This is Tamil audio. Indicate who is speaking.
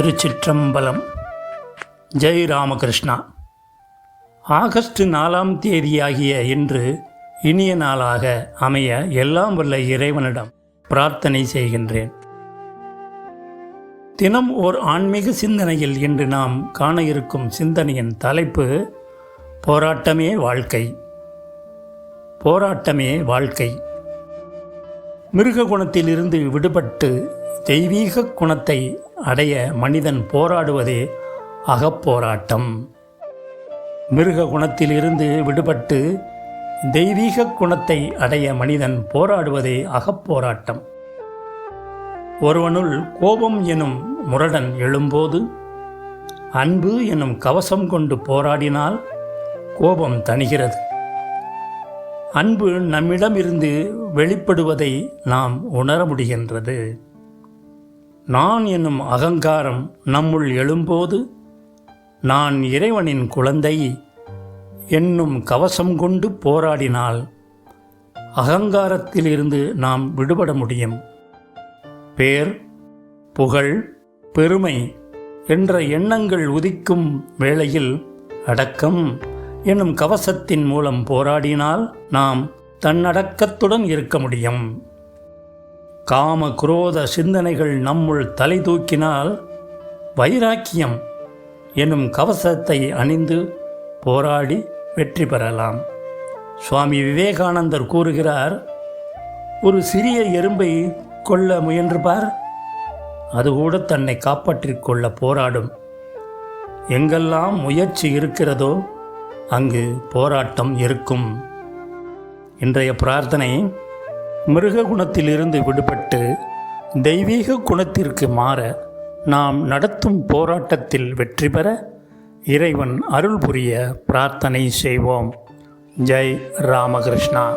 Speaker 1: திருச்சிற்றம்பலம். ஜெய் ராமகிருஷ்ணா. ஆகஸ்ட் நாலாம் தேதியாகிய இன்று இனிய நாளாக அமைய எல்லாம் வல்ல இறைவனிடம் பிரார்த்தனை செய்கின்றேன். தினம் ஓர் ஆன்மீக சிந்தனையில் இன்று நாம் காண இருக்கும் சிந்தனையின் தலைப்பு போராட்டமே வாழ்க்கை. போராட்டமே வாழ்க்கை. மிருக குணத்திலிருந்து விடுபட்டு தெய்வீக குணத்தை அடைய மனிதன் போராடுவதே அகப்போராட்டம். மிருக குணத்திலிருந்து விடுபட்டு தெய்வீக குணத்தை அடைய மனிதன் போராடுவதே அகப்போராட்டம். ஒருவனுள் கோபம் எனும் முரடன் எழும்போது அன்பு எனும் கவசம் கொண்டு போராடினால் கோபம் தணிகிறது. அன்பு நம்மிடமிருந்து வெளிப்படுவதை நாம் உணர முடிகின்றது. நான் என்னும் அகங்காரம் நம்முள் எழும்போது நான் இறைவனின் குழந்தை என்னும் கவசம் கொண்டு போராடினால் அகங்காரத்திலிருந்து நாம் விடுபட முடியும். பேர் புகழ் பெருமை என்ற எண்ணங்கள் உதிக்கும் வேளையில் அடக்கம் என்னும் கவசத்தின் மூலம் போராடினால் நாம் தன்னடக்கத்துடன் இருக்க முடியும். காம குரோத சிந்தனைகள் நம்முள் தலை தூக்கினால் வைராக்கியம் எனும் கவசத்தை அணிந்து போராடி வெற்றி பெறலாம். சுவாமி விவேகானந்தர் கூறுகிறார் ஒரு சிறிய எறும்பை கொல்ல முயன்று பார் அது கூட தன்னை காப்பாற்றிக் கொள்ள போராடும். எங்கெல்லாம் முயற்சி இருக்கிறதோ அங்கு போராட்டம் இருக்கும். இன்றைய பிரார்த்தனை மிருக குணத்திலிருந்து விடுபட்டு தெய்வீக குணத்திற்கு மாற நாம் நடத்தும் போராட்டத்தில் வெற்றி பெற இறைவன் அருள் புரிய பிரார்த்தனை செய்வோம். ஜெய் ராமகிருஷ்ணா.